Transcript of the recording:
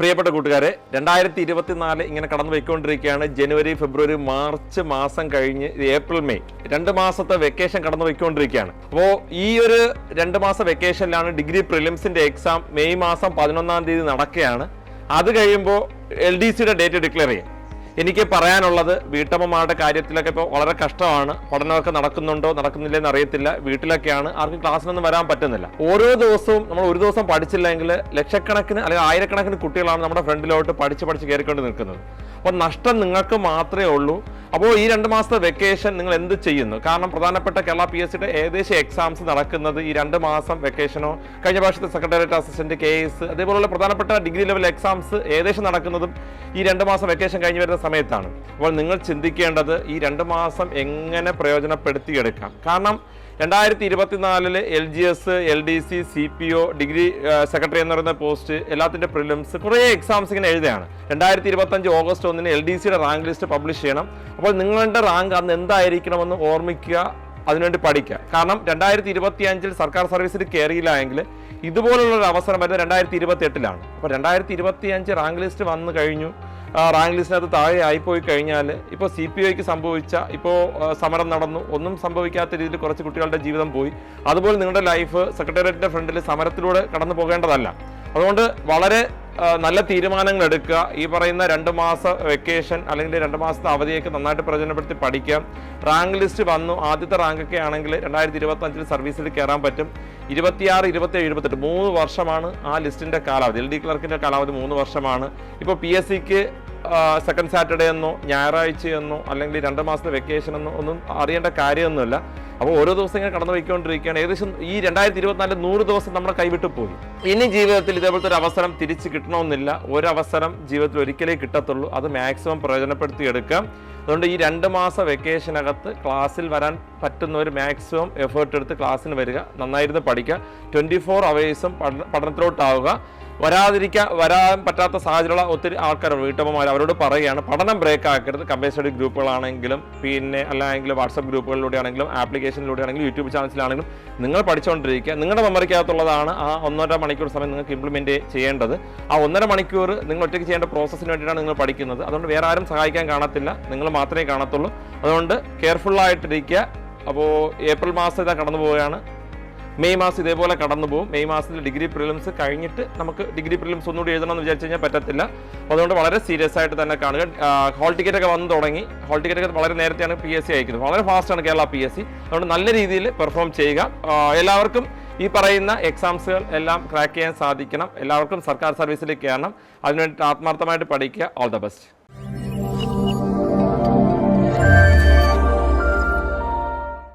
പ്രിയപ്പെട്ട കൂട്ടുകാരെ രണ്ടായിരത്തി ഇരുപത്തിനാല് ഇങ്ങനെ കടന്നു പോയിക്കൊണ്ടിരിക്കുകയാണ് ജനുവരി ഫെബ്രുവരി മാർച്ച് മാസം കഴിഞ്ഞ് ഏപ്രിൽ മെയ്. രണ്ട് മാസത്തെ വെക്കേഷൻ കടന്നു പോയിക്കൊണ്ടിരിക്കുകയാണ് അപ്പോൾ ഈ ഒരു രണ്ട് മാസ വെക്കേഷനിലാണ് ഡിഗ്രി പ്രിലിംസിന്റെ എക്സാം മെയ് മാസം പതിനൊന്നാം തീയതി നടക്കുകയാണ്. അത് കഴിയുമ്പോൾ എൽ ഡി സിയുടെ ഡേറ്റ് ഡിക്ലെയർ ചെയ്യും. എനിക്ക് പറയാനുള്ളത് വീട്ടമ്മമാരുടെ കാര്യത്തിലൊക്കെ ഇപ്പോൾ വളരെ കഷ്ടമാണ്. പഠനമൊക്കെ നടക്കുന്നുണ്ടോ നടക്കുന്നില്ലെന്ന് അറിയത്തില്ല. വീട്ടിലൊക്കെയാണ്. ആർക്കും ക്ലാസ്സിനൊന്നും വരാൻ പറ്റുന്നില്ല. ഓരോ ദിവസവും നമ്മൾ ഒരു ദിവസം പഠിച്ചില്ലെങ്കിൽ ലക്ഷക്കണക്കിന് അല്ലെങ്കിൽ ആയിരക്കണക്കിന് കുട്ടികളാണ് നമ്മുടെ ഫ്രണ്ടിലോട്ട് പഠിച്ച് പഠിച്ച് കയറിക്കൊണ്ട് നിൽക്കുന്നത്. അപ്പോൾ നഷ്ടം നിങ്ങൾക്ക് മാത്രമേ ഉള്ളൂ. അപ്പോൾ ഈ രണ്ട് മാസത്തെ വെക്കേഷൻ നിങ്ങൾ എന്ത് ചെയ്യുന്നു? കാരണം പ്രധാനപ്പെട്ട കേരള പി എസ് സിയുടെ ഏകദേശം എക്സാംസ് നടക്കുന്നത് ഈ രണ്ട് മാസം വെക്കേഷനോ കഴിഞ്ഞ പ്രാവശ്യത്തെ സെക്രട്ടേറിയറ്റ് അസിസ്റ്റന്റ് കെ എസ് അതേപോലുള്ള പ്രധാനപ്പെട്ട ഡിഗ്രി ലെവൽ എക്സാംസ് ഏകദേശം നടക്കുന്നതും ഈ രണ്ട് മാസം വെക്കേഷൻ കഴിഞ്ഞ് വരുന്ന സമയത്താണ്. അപ്പോൾ നിങ്ങൾ ചിന്തിക്കേണ്ടത് ഈ രണ്ട് മാസം എങ്ങനെ പ്രയോജനപ്പെടുത്തിയെടുക്കാം? കാരണം രണ്ടായിരത്തി ഇരുപത്തിനാലിൽ L G S L D C C P O degree secretary എന്ന് പറയുന്ന പോസ്റ്റ് എല്ലാത്തിന്റെ പ്രിലിംസ് കുറേ എക്സാംസ് ഇങ്ങനെ എഴുതുകയാണ്. രണ്ടായിരത്തി ഇരുപത്തഞ്ച് ഓഗസ്റ്റ് ഒന്നിന് എൽ ഡി സിയുടെ റാങ്ക് ലിസ്റ്റ് പബ്ലിഷ് ചെയ്യണം. അപ്പോൾ നിങ്ങളുടെ റാങ്ക് അന്ന് എന്തായിരിക്കണമെന്ന് ഓർമ്മിക്കുക അതിനുവേണ്ടി പഠിക്കുക. കാരണം രണ്ടായിരത്തി ഇരുപത്തി അഞ്ചിൽ സർക്കാർ സർവീസിൽ കയറിയില്ല എങ്കിൽ ഇതുപോലുള്ള ഒരു അവസരം വരുന്നത് രണ്ടായിരത്തി ഇരുപത്തി എട്ടിലാണ് അപ്പോൾ രണ്ടായിരത്തി ഇരുപത്തി അഞ്ച് റാങ്ക് ലിസ്റ്റ് വന്നു കഴിഞ്ഞു. റാങ്ക് ലിസ്റ്റിനകത്ത് താഴെ ആയിപ്പോയി കഴിഞ്ഞാൽ ഇപ്പോൾ സി പി ഐക്ക് സംഭവിച്ച ഇപ്പോൾ സമരം നടന്നു. ഒന്നും സംഭവിക്കാത്ത രീതിയിൽ കുറച്ച് കുട്ടികളുടെ ജീവിതം പോയി. അതുപോലെ നിങ്ങളുടെ ലൈഫ് സെക്രട്ടേറിയറ്റിന്റെ ഫ്രണ്ടിൽ സമരത്തിലൂടെ കടന്നു പോകേണ്ടതല്ല. അതുകൊണ്ട് വളരെ നല്ല തീരുമാനങ്ങൾ എടുക്കുക ഈ പറയുന്ന രണ്ട് മാസ വെക്കേഷൻ അല്ലെങ്കിൽ രണ്ട് മാസത്തെ അവധിയൊക്കെ നന്നായിട്ട് പ്രയോജനപ്പെടുത്തി പഠിക്കാം. റാങ്ക് ലിസ്റ്റ് വന്നു. ആദ്യത്തെ റാങ്കൊക്കെ ആണെങ്കിൽ രണ്ടായിരത്തി ഇരുപത്തി അഞ്ചിൽ സർവീസിൽ കയറാൻ പറ്റും. ഇരുപത്തിയാറ് ഇരുപത്തി എഴുപത്തെട്ട് മൂന്ന് വർഷമാണ് ആ ലിസ്റ്റിന്റെ കാലാവധി. എൽ ഡി ക്ലർക്കിന്റെ കാലാവധി മൂന്ന് വർഷമാണ്. ഇപ്പോൾ പി എസ് സിക്ക് സെക്കൻഡ് സാറ്റർഡേ എന്നോ ഞായറാഴ്ചയെന്നോ അല്ലെങ്കിൽ രണ്ട് മാസത്തെ വെക്കേഷൻ എന്നോ ഒന്നും അറിയേണ്ട കാര്യമൊന്നുമില്ല. അപ്പോൾ ഓരോ ദിവസം ഇങ്ങനെ കടന്നു പോയിക്കൊണ്ടിരിക്കുകയാണ്. ഏകദേശം ഈ രണ്ടായിരത്തി ഇരുപത്തിനാല് നൂറ് ദിവസം നമ്മുടെ കൈവിട്ട് പോയി. ഇനി ജീവിതത്തിൽ ഇതേപോലത്തെ ഒരു അവസരം തിരിച്ച് കിട്ടണമെന്നില്ല. ഒരവസരം ജീവിതത്തിൽ ഒരിക്കലേ കിട്ടത്തുള്ളൂ. അത് മാക്സിമം പ്രയോജനപ്പെടുത്തി എടുക്കാം. അതുകൊണ്ട് ഈ രണ്ട് മാസ വെക്കേഷനകത്ത് ക്ലാസ്സിൽ വരാൻ പറ്റുന്ന ഒരു മാക്സിമം എഫേർട്ട് എടുത്ത് ക്ലാസ്സിന് വരിക. നന്നായിരുന്നു പഠിക്കുക. ട്വന്റി ഫോർ അവേഴ്സും പഠനത്തിലോട്ടാവുക. വരാതിരിക്കാൻ വരാൻ പറ്റാത്ത സാഹചര്യമുള്ള ഒത്തിരി ആൾക്കാർ വീട്ടമ്മമാർ അവരോട് പറയുകയാണ്. പഠനം ബ്രേക്ക് ആക്കരുത് കമ്പനി സ്റ്റഡി ഗ്രൂപ്പുകളാണെങ്കിലും പിന്നെ അല്ലെങ്കിൽ വാട്സപ്പ് ഗ്രൂപ്പുകളിലൂടെ ആണെങ്കിലും ആപ്ലിക്കേഷനിലൂടെ ആണെങ്കിലും യൂട്യൂബ് ചാനൽസിലാണെങ്കിലും നിങ്ങൾ പഠിച്ചുകൊണ്ടിരിക്കുക. നിങ്ങളുടെ മെമ്മറിക്കകത്തുള്ളതാണ് ആ ഒന്നര മണിക്കൂർ സമയം നിങ്ങൾക്ക് ഇംപ്ലിമെന്റ് ചെയ്യേണ്ടത്. ആ ഒന്നര മണിക്കൂർ നിങ്ങൾ ഒറ്റയ്ക്ക് ചെയ്യേണ്ട പ്രോസസ്സിന് വേണ്ടിയിട്ടാണ് നിങ്ങൾ പഠിക്കുന്നത്. അതുകൊണ്ട് വേറെ ആരും സഹായിക്കാൻ കാണത്തില്ല. നിങ്ങൾ മാത്രമേ കാണത്തുള്ളൂ. അതുകൊണ്ട് കെയർഫുള്ളായിട്ടിരിക്കുക അപ്പോൾ ഏപ്രിൽ മാസം ഇതാ കടന്നു പോവുകയാണ് മെയ് മാസം ഇതേപോലെ കടന്നു പോകും. മെയ് മാസത്തിൽ ഡിഗ്രി പ്രിലിംസ് കഴിഞ്ഞിട്ട് നമുക്ക് ഡിഗ്രി പ്രിലിംസ് ഒന്നുകൂടി എഴുതണം എന്ന് വിചാരിച്ചു കഴിഞ്ഞാൽ പറ്റത്തില്ല. അതുകൊണ്ട് വളരെ സീരിയസ് ആയിട്ട് തന്നെ കാണുക. ഹോൾ ടിക്കറ്റ് ഒക്കെ വന്നു തുടങ്ങി. ഹോൾ ടിക്കറ്റ് ഒക്കെ വളരെ നേരത്തെയാണ് പി എസ് സി അയക്കുന്നത്. വളരെ ഫാസ്റ്റാണ് കേരള പി എസ് സി അതുകൊണ്ട് നല്ല രീതിയിൽ പെർഫോം ചെയ്യുക. എല്ലാവർക്കും ഈ പറയുന്ന എക്സാംസുകൾ എല്ലാം ക്രാക്ക് ചെയ്യാൻ സാധിക്കണം. എല്ലാവർക്കും സർക്കാർ സർവീസിലേക്ക് കയറണം. അതിനുവേണ്ടി ആത്മാർത്ഥമായിട്ട് പഠിക്കുക. All the best